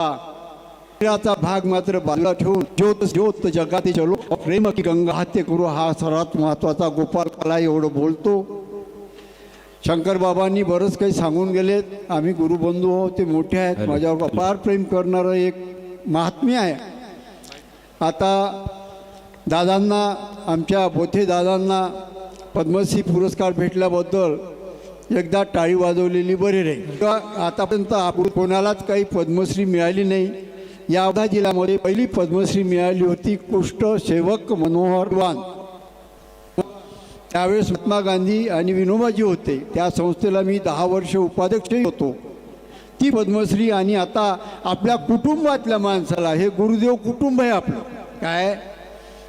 शरीराचा भाग मात्र बाजूला ठेवून ज्योत ज्योत जगाते चलो. प्रेम की गंगा हत्या करू हा सर्वात महत्त्वाचा. गोपाल कला एवढं बोलतो. शंकर बाबांनी बरंच काही सांगून गेलेत. आम्ही गुरुबंधू आहोत ते मोठे आहेत. माझ्यावर अपार प्रेम करणारं एक महात्म्य आहे. आता दादांना आमच्या बोथे दादांना पद्मश्री पुरस्कार भेटल्याबद्दल एकदा टाळी वाजवलेली बरी राहील किंवा आतापर्यंत आपण कोणालाच काही पद्मश्री मिळाली नाही. या जिल्ह्यामध्ये पहिली पद्मश्री मिळाली होती कुष्ठ सेवक मनोहर वान. त्यावेळेस महात्मा गांधी आणि विनोबाजी होते. त्या संस्थेला मी दहा वर्ष उपाध्यक्षही होतो. ती पद्मश्री आणि आता आपल्या कुटुंबातल्या माणसाला हे गुरुदेव कुटुंब आहे आपलं. काय?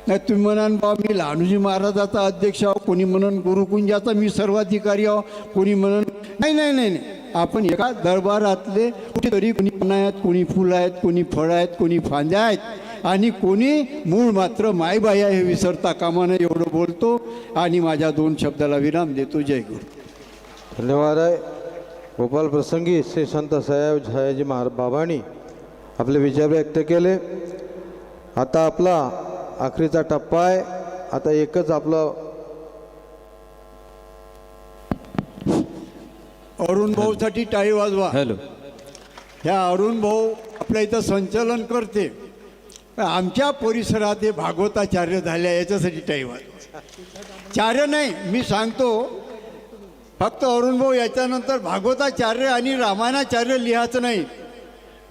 नाही तुम्ही म्हणाल बा मी लहानूजी महाराजाचा अध्यक्ष आहो कोणी म्हणून गुरुकुंजाचा मी सर्वाधिकारी आहो कोणी म्हणून नाही नाही नाही नाही. आपण एका दरबारातले कुठेतरी कोणी पण आहेत कोणी फुलं आहेत कोणी फळं आहेत कोणी फांद्या आहेत आणि कोणी मूळ मात्र मायबाई आहे हे विसरता कामानं एवढं बोलतो आणि माझ्या दोन शब्दाला विराम देतो. जय गुरु. धन्यवाद आहे. गोपाल प्रसंगी श्री संत साहेब झयाजी महाराज बाबांनी आपले विचार व्यक्त केले. आता आपला आखरीचा टप्पा आहे. आता एकच आपलं अरुण भाऊसाठी टाळी वाजवा. हॅलो. ह्या अरुण भाऊ आपल्या इथं संचलन करते. आमच्या परिसरात हे भागवताचार्य झाल्या याच्यासाठी टाळी वाजवा. चार्य नाही मी सांगतो. फक्त अरुण भाऊ याच्यानंतर भागवताचार्य आणि रामायणाचार्य लिहायचं नाही.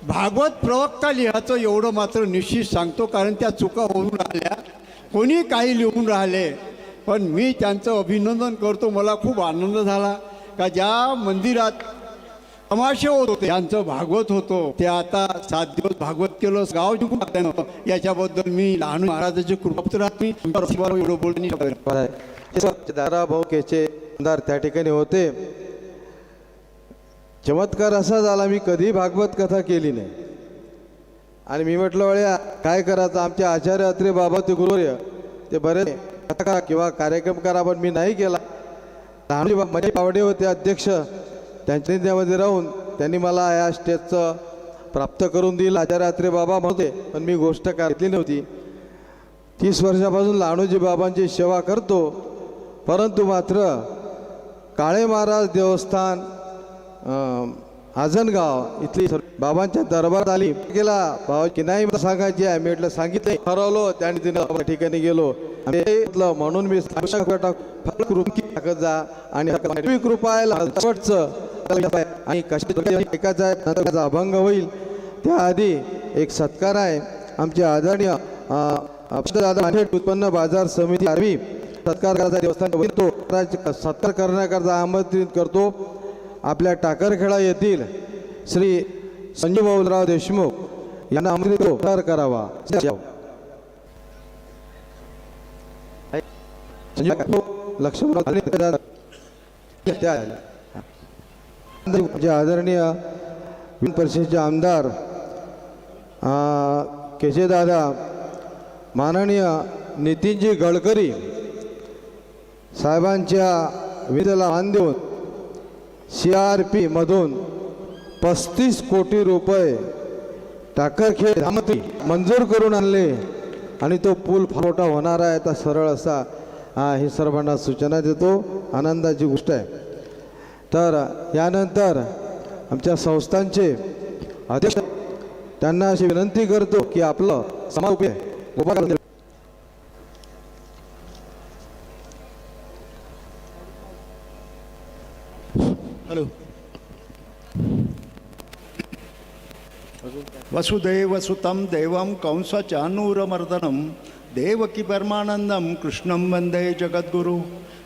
भागवत प्रवक्ता लिहायचं एवढं मात्र निश्चित सांगतो कारण त्या चुका होऊन राहिल्या. कोणी काही लिहून राहिले पण मी त्यांचं अभिनंदन करतो. मला खूप आनंद झाला का ज्या मंदिरात तमाशे होत होते त्यांचं भागवत होतो ते आता सात दिवस भागवत केलं. गाव जिंकून टाकलं याच्याबद्दल मी लहान महाराजाचे कृपा मी एवढं भाऊ केचे आमदार त्या ठिकाणी होते. चमत्कार असा झाला मी कधी भागवत कथा केली नाही. आणि मी म्हटलं वळ्या काय करायचं? आमचे आचार्य अत्रे बाबा ते गुरुवर्य ते बरेच कथा किंवा कार्यक्रम करा पण मी नाही केला. लहानजी माझे पावडे होते अध्यक्ष. त्यांच्या त्यामध्ये राहून त्यांनी मला या स्टेजचं प्राप्त करून दिलं. आचार्य अत्रे बाबा म्हणते पण मी गोष्ट घेतली नव्हती. तीस वर्षापासून लहानोजी बाबांची सेवा करतो. परंतु मात्र काळे महाराज देवस्थान आजनगाव इथली बाबांच्या दरबारात आली. गेला बाबा की नाही मला सांगायची आहे? मी म्हटलं सांगितलं ठरवलं त्याने तिनं ठिकाणी गेलो. आणि ते म्हणून मी टाकत जा आणि कृपा आहे आणि कशा आहे नंतर त्याचा अभंग होईल. त्याआधी एक सत्कार आहे. आमचे आदरणीय उत्पन्न बाजार समिती आर्मी सत्कार करायचा देवस्थान सत्कार करण्याकरता आमंत्रित करतो. आपल्या टाकरखेडा येथील श्री संजय भाऊराव देशमुख यांना आमंत्रित करावा. लक्ष आदरणीय विधान परिषदेचे आमदार केशेदादा माननीय नितीनजी गडकरी साहेबांच्या विधेला मान देऊन सी आर पीमधून पस्तीस कोटी रुपये टाकरखेड धामती मंजूर करून आणले आणि तो पूल फार मोठा होणार आहे. आता सरळ असा हे सर्वांना सूचना देतो. आनंदाची गोष्ट आहे. तर यानंतर आमच्या संस्थांचे अध्यक्ष त्यांना अशी विनंती करतो की आपलं समारोप गोपाल हॅलो वसुदेव सुतं देवं कंसचानूरमर्दनं देवकी परमानन्दं कृष्णं वन्दे जगद्गुरु।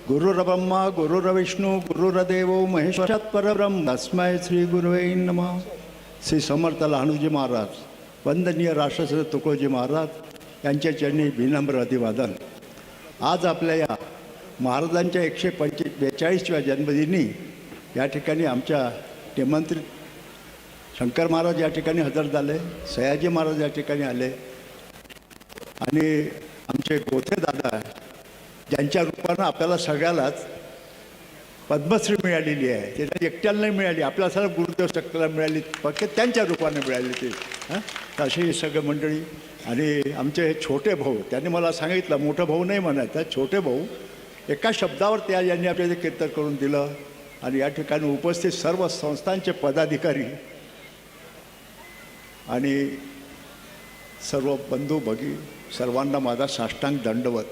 गुरुर्ब्रह्मा गुरुरविष्णु गुरुरदेवो महेश्वरात् परब्रह्म तस्मै श्रीगुरुवे नमः। श्री समर्थ लहानूजी महाराज वंदनीय राष्ट्रसंत तुकोजी महाराज यांच्या चरणी विनम्र अभिवादन। आज आपल्या या महाराजांच्या एकशे पंचे बेचाळीसव्या जन्मदिनी या ठिकाणी आमच्या निमंत्रित शंकर महाराज या ठिकाणी हजर झाले सयाजी महाराज या ठिकाणी आले. आणि आमचे गोथे दादा ज्यांच्या रूपानं आपल्याला सगळ्यालाच पद्मश्री मिळालेली आहे. त्याच्या एकट्याला नाही मिळाली आपल्याला सर्व गुरुदेव शक्तीला मिळाली फक्त त्यांच्या रूपाने मिळाली ती. हां? अशी सगळे मंडळी. आणि आमचे हे छोटे भाऊ त्यांनी मला सांगितलं मोठं भाऊ नाही म्हणायचं छोटे भाऊ एका शब्दावर त्या यांनी आपल्याला कीर्तन करून दिलं. आणि या ठिकाणी उपस्थित सर्व संस्थांचे पदाधिकारी आणि सर्व बंधू भगी सर्वांना माझा साष्टांग दंडवत.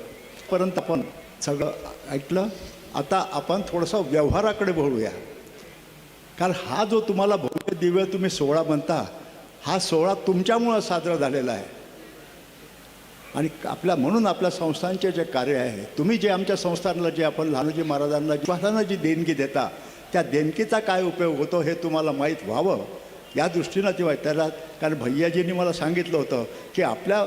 परंतु आपण सगळं ऐकलं आता आपण थोडंसं व्यवहाराकडे बोलूया कारण हा जो तुम्हाला भव्य दिव्य तुम्ही सोहळा म्हणता हा सोहळा तुमच्यामुळं साजरा झालेला आहे. आणि आपल्या म्हणून आपल्या संस्थांचे जे कार्य आहे तुम्ही जे आमच्या संस्थांना जे आपण लहानजी महाराजांना महाराजांना जी देणगी देता त्या देणगीचा काय उपयोग होतो हे तुम्हाला माहीत व्हावं? या दृष्टीनं तेव्हा त्याला कारण भैयाजींनी मला सांगितलं होतं की आपल्या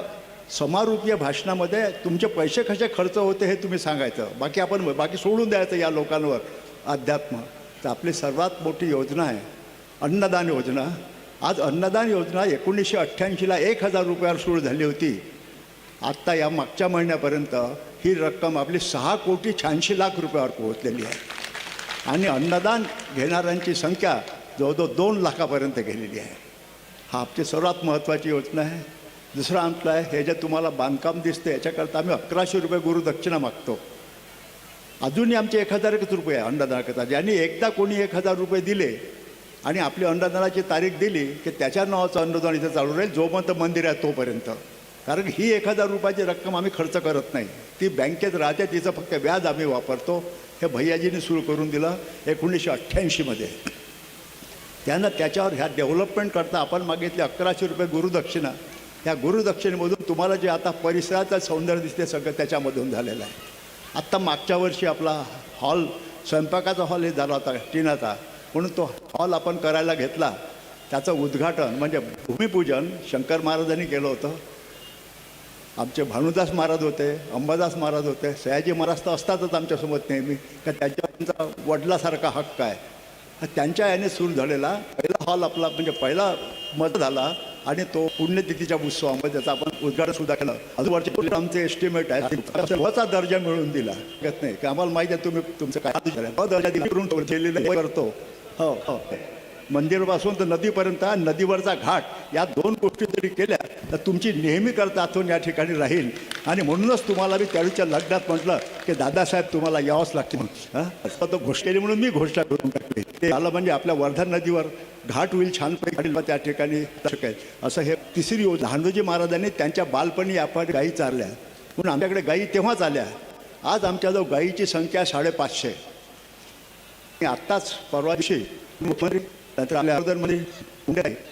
समारोपीय भाषणामध्ये तुमचे पैसे कसे खर्च होते हे तुम्ही सांगायचं. बाकी आपण बाकी सोडून द्यायचं या लोकांवर. अध्यात्म. तर आपली सर्वात मोठी योजना आहे अन्नदान योजना. आज अन्नदान योजना एकोणीसशे अठ्ठ्याऐंशीला एक हजार रुपयावर सुरू झाली होती. आत्ता या मागच्या महिन्यापर्यंत ही रक्कम आपली सहा कोटी शहाऐंशी लाख रुपयावर पोहोचलेली आहे. आणि अन्नदान घेणाऱ्यांची संख्या जवळजवळ दोन लाखापर्यंत गेलेली आहे. हा आमची सर्वात महत्त्वाची योजना आहे. दुसरं आमचं आहे हे जे तुम्हाला बांधकाम दिसतं याच्याकरता आम्ही अकराशे रुपये गुरुदक्षिणा मागतो. अजूनही आमचे एक हजार एकच रुपये आहे अन्नदानाकरता ज्यांनी एकदा कोणी एक हजार रुपये दिले आणि आपली अन्नदानाची तारीख दिली की त्याच्या नावाचं अन्नदान इथं चालू राहील जोपर्यंत मंदिर आहे तोपर्यंत. कारण ही एक हजार रुपयाची रक्कम आम्ही खर्च करत नाही. ती बँकेत राहते तिचं फक्त व्याज आम्ही वापरतो. हे भैयाजीने सुरू करून दिलं एकोणीसशे अठ्ठ्याऐंशीमध्ये त्यानं त्याच्यावर ह्या डेव्हलपमेंट करता आपण मागितले अकराशे रुपये गुरुदक्षिणा ह्या गुरुदक्षिणेमधून तुम्हाला जे आता परिसराचं सौंदर्य दिसते सगळं त्याच्यामधून झालेलं आहे. आत्ता मागच्या वर्षी आपला हॉल स्वयंपाकाचा हॉल हे झाला होता टिनाचा. म्हणून तो हॉल आपण करायला घेतला. त्याचं उद्घाटन म्हणजे भूमिपूजन शंकर महाराजांनी केलं होतं. आमचे भानुदास महाराज होते अंबादास महाराज होते सयाजी महाराज तर असतातच आमच्यासोबत नेहमी. का त्यांच्या वडिलासारखा हक्क आहे. त्यांच्या याने सुरू झालेला पहिला हॉल आपला म्हणजे पहिला मत झाला आणि तो पुण्यतिथीच्या उत्सवामध्ये त्याचा आपण उद्घाटन सुद्धा केलं. अजून वरचे आमचे एस्टिमेट आहे वचा दर्जा मिळवून दिला. नाही. की आम्हाला माहिती आहे तुम्ही तुमचं काय दर्जा दिला. करून ठेवलेलं करतो. हो हो. मंदिरापासून तर नदीपर्यंत नदीवरचा घाट या दोन गोष्टी जरी केल्या तर तुमची नेहमी करता आठवण या ठिकाणी राहील. आणि म्हणूनच तुम्हाला मी त्यावेळीच्या लग्नात म्हटलं की दादासाहेब तुम्हाला यावंच लागते म्हणून हां? असं तो घोष केली म्हणून मी घोषणा करून टाकली. ते आलं म्हणजे आपल्या वर्धा नदीवर घाट होईल छानपैकी त्या ठिकाणी असं हे तिसरी योजना हांडोजी महाराजांनी त्यांच्या बालपणी आपण गायी चारल्या. म्हणून आमच्याकडे गायी तेव्हाच आल्या. आज आमच्याजवळ गायीची संख्या साडेपाचशे. आत्ताच परवा दिवशी मुख्यमंत्री नंतर आपल्या अगोदरमध्ये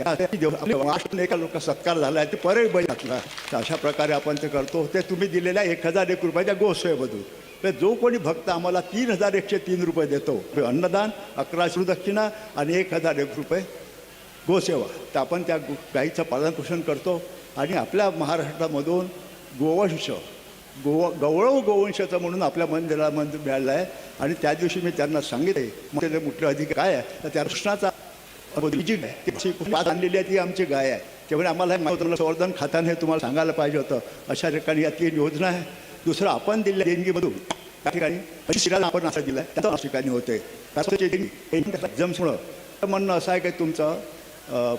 आपल्या एका लोक सत्कार झाला आहे ते परत बैल घातला. तर अशा प्रकारे आपण ते करतो. ते तुम्ही दिलेल्या एक हजार एक रुपयाच्या गोसेवेमधून तर जो कोणी भक्त आम्हाला तीन हजार एकशे तीन रुपये देतो अन्नदान अकरा दक्षिणा आणि एक हजार एक रुपये गोसेवा. तर आपण त्या गाईचं पालनपोषण करतो. आणि आपल्या महाराष्ट्रामधून गोवंश गोव गवळव गोवंशाचं म्हणून आपल्या मंदिराला मंदिर मिळालं आहे. आणि त्या दिवशी मी त्यांना सांगितले मग ते मुठले अधिकारी काय आहे? तर त्या कृष्णाचा जी पाच आणलेली आहे ती आमची गाय आहे. त्यामुळे आम्हाला हे संवर्धन खात्याने हे तुम्हाला सांगायला पाहिजे होतं. अशा ठिकाणी या तीन योजना आहे. दुसरं आपण दिलेल्या देणगीमधून त्या ठिकाणी आपण असं दिलं आहे. ठिकाणी होते. त्यासाठी तर म्हणणं असं आहे की तुमचं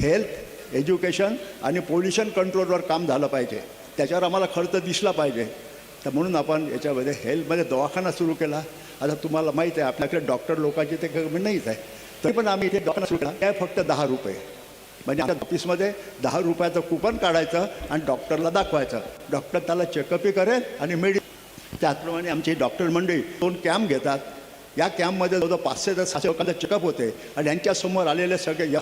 हेल्थ एज्युकेशन आणि पोल्युशन कंट्रोलवर काम झालं पाहिजे. त्याच्यावर आम्हाला खर्च दिसला पाहिजे. तर म्हणून आपण याच्यामध्ये हेल्थमध्ये दवाखाना सुरू केला. आता तुम्हाला माहीत आहे आपल्याकडे डॉक्टर लोकांची ते कमी नाहीच आहे. तरी पण आम्ही इथे दवाखाना सुरू केला त्या फक्त दहा रुपये. म्हणजे आमच्या ऑफिसमध्ये दहा रुपयाचं कुपन काढायचं आणि डॉक्टरला दाखवायचं. डॉक्टर त्याला चेकअपही करेल आणि मेडि त्याचप्रमाणे आमची डॉक्टर मंडळी दोन कॅम्प घेतात. या कॅम्पमध्ये जवळजवळ पाचशे ते सहाशे लोकांचं चेकअप होते. आणि यांच्यासमोर आलेले सगळे या.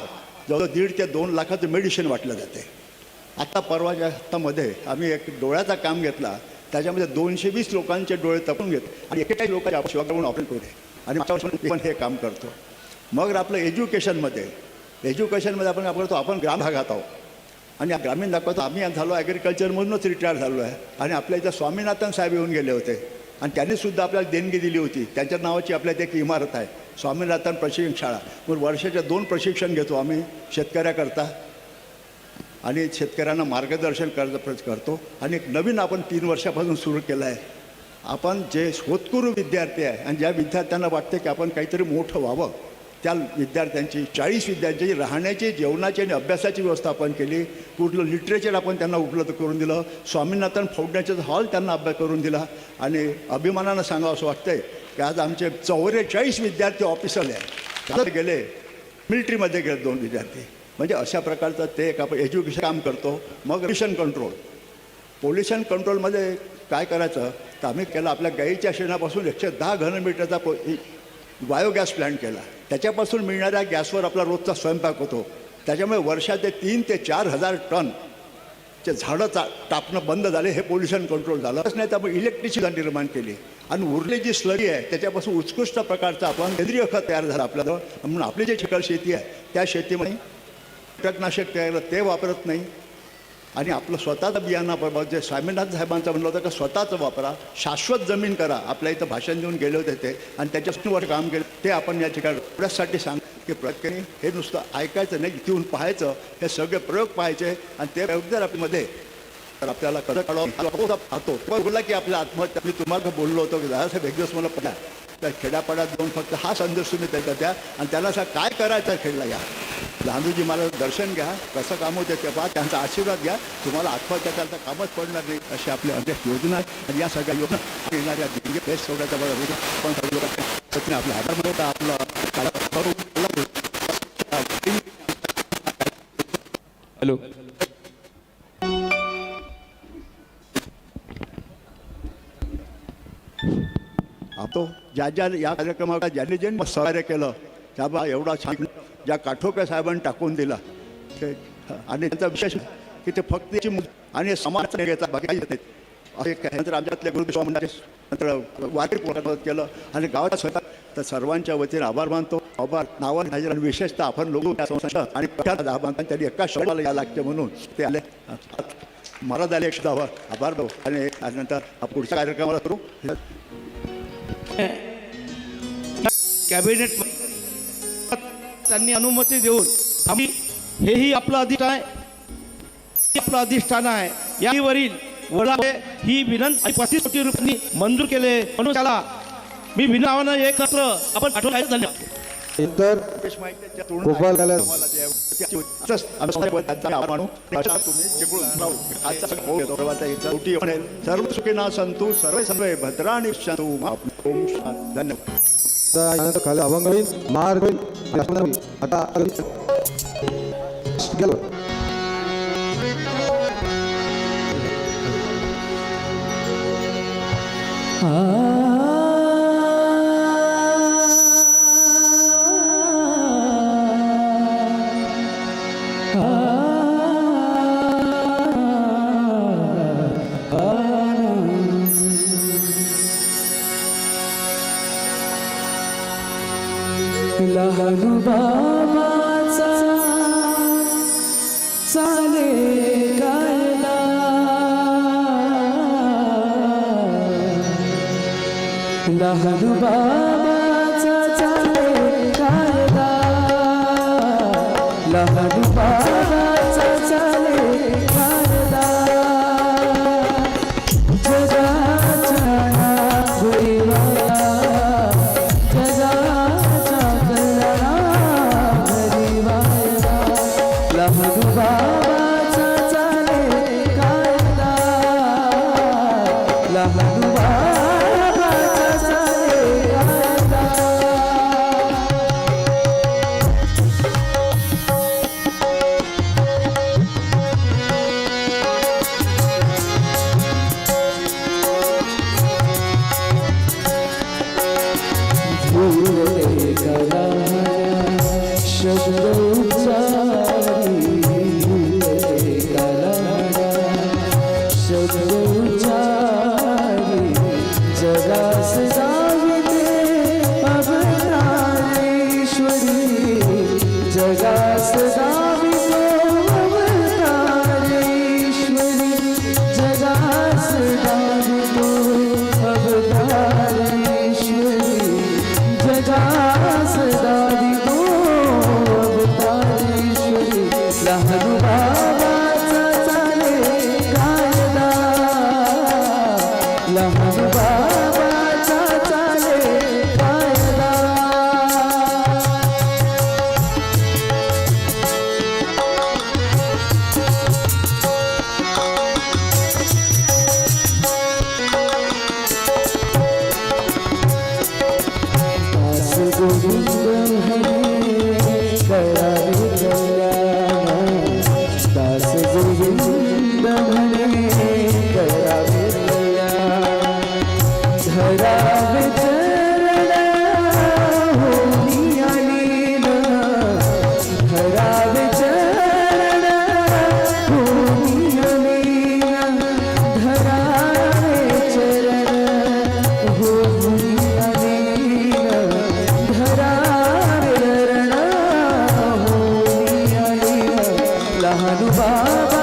जवळजवळ दीड ते दोन लाखाचं मेडिसिन वाटलं जाते. आता परवाच्या हप्त्यामध्ये आम्ही एक डोळ्याचा काम घेतला. त्याच्यामध्ये दोनशे वीस लोकांचे डोळे तपून घेत. आणि एकेचाळीस लोकांच्या शिवाकडून ऑपरेट होते आणि मागच्या पण हे काम करतो. मग आपलं एज्युकेशनमध्ये एज्युकेशनमध्ये आपण काय करतो? आपण ग्राम भागात आहोत. आणि या ग्रामीण दाखवतो आम्ही झालो ॲग्रिकल्चरमधूनच रिटायर झालो आहे. आणि आपल्या इथं स्वामीनाथन साहेब येऊन गेले होते. आणि त्यांनीसुद्धा आपल्याला देणगी दिली होती. त्यांच्या नावाची आपल्या इथे एक इमारत आहे. स्वामीनाथन प्रशिक्षण शाळा. मग वर्षाच्या दोन प्रशिक्षण घेतो आम्ही शेतकऱ्याकरता. आणि शेतकऱ्यांना मार्गदर्शन कर करतो. आणि एक नवीन आपण तीन वर्षापासून सुरू केलं आहे. आपण जे होतकुरू विद्यार्थी आहे आणि ज्या विद्यार्थ्यांना वाटते की आपण काहीतरी मोठं व्हावं त्या विद्यार्थ्यांची चाळीस विद्यार्थ्यांची राहण्याची जेवणाची आणि अभ्यासाची व्यवस्था आपण केली. कुठलं लिटरेचर आपण त्यांना उपलब्ध करून दिलं. स्वामीनाथन फाउंडेशनचा हॉल त्यांना अभ्यास करून दिला. आणि अभिमानानं सांगावं असं वाटतंय की आज आमचे चौवेचाळीस विद्यार्थी ऑफिसर आहे गेले. मिलिटरीमध्ये गेले दोन विद्यार्थी. म्हणजे अशा प्रकारचं ते एक आपण एज्युकेशन काम करतो. मग मिशन कंट्रोल पोल्युशन कंट्रोलमध्ये काय करायचं? तर आम्ही केलं आपल्या गाईच्या शेणापासून एकशे दहा घनमीटरचा पो बायोगॅस प्लॅन्ट केला. त्याच्यापासून मिळणाऱ्या गॅसवर आपला रोजचा स्वयंपाक होतो. त्याच्यामुळे वर्षाचे तीन ते चार हजार टन चे झाडं चा टापणं बंद झाले हे पोल्युशन कंट्रोल झालं. नाही तर इलेक्ट्रिसिटी निर्माण केली. आणि उरली जी स्लरी आहे त्याच्यापासून उत्कृष्ट प्रकारचं आपण सेंद्रिय खत तयार झालं आपल्याजवळ. म्हणून आपली जी चिकल शेती आहे त्या शेतीमध्ये कीटकनाशक तयार ते वापरत नाही. आणि आपलं स्वतःचं बियाणं जे स्वामीनाथ साहेबांचं म्हणलं होतं का स्वतःचं वापरा शाश्वत जमीन करा. आपल्या इथं भाषण देऊन गेले होते ते आणि त्याच्यावर काम केलं. ते आपण या ठिकाणी एवढ्यासाठी सांग की प्रत्येकाने हे नुसतं ऐकायचं नाही इथून पाहायचं हे सगळे प्रयोग पाहायचे आणि ते प्रयोग जर आपल्यामध्ये तर आपल्याला कसं काढावं पाहतो. बोलला की आपल्या आत्महत्या मी तुम्हाला बोललो होतो की दादासाहेब एक दिवस मला पडला. त्या खेड्यापाड्यात जाऊन फक्त हा संदेश तुम्ही त्याचा द्या आणि त्याला असं काय करायचं खेळला या. गांधीजी मला दर्शन घ्या कसं काम होते ते पहा त्यांचा आशीर्वाद घ्या. तुम्हाला आत्महत्या करायचं कामच पडणार नाही अशी आपली अनेक योजना आणि या सगळ्या योजना येणाऱ्या दिंगे बेस्ट सोडायचा बघा पण सगळं आपला आधार मिळवता आपलं हॅलो. तो ज्या ज्या या कार्यक्रमाला ज्यांनी ज्यांनी सहकार्य केलं त्या बा एवढा छान ज्या काठोकर साहेबांनी टाकून दिला ते आणि त्यांचा विशेष की ते फक्त त्याची आणि समाज घेतात बाकी येत नाहीत. असे नंतर आमच्यातल्या गुरु स्वामी नंतर वाटी मदत केलं आणि गावात स्वतः तर सर्वांच्या वतीने आभार मानतो. आभार नावाने हजर आणि विशेषतः आपण लोक आणि त्यांनी एका शब्दाला या लागते म्हणून ते आले. मला झाले एक शब्दावर आभार. दो आणि नंतर पुढच्या कार्यक्रमाला करू कॅबिनेट त्यांनी अनुमती देऊन आम्ही हेही आपलं अधिष्ठान आहे. हे आपलं अधिष्ठान आहे. यावरील वडा ही विनंती पस्तीस कोटी रुपयांनी मंजूर केले. म्हणून त्याला मी विनावानं एकत्र आपण पाठवून आहे. धन्यवाद कला सर्व सुखीना संतू सर्व सर्व भद्राणी संतू ओम. धन्यवाद. खाली अभंग होईल मार्ग होईल आता गेलो. जग जगा सजा సహనుభావ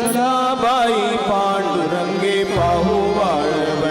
चला पांडुरंगे पाहू वाळवंटी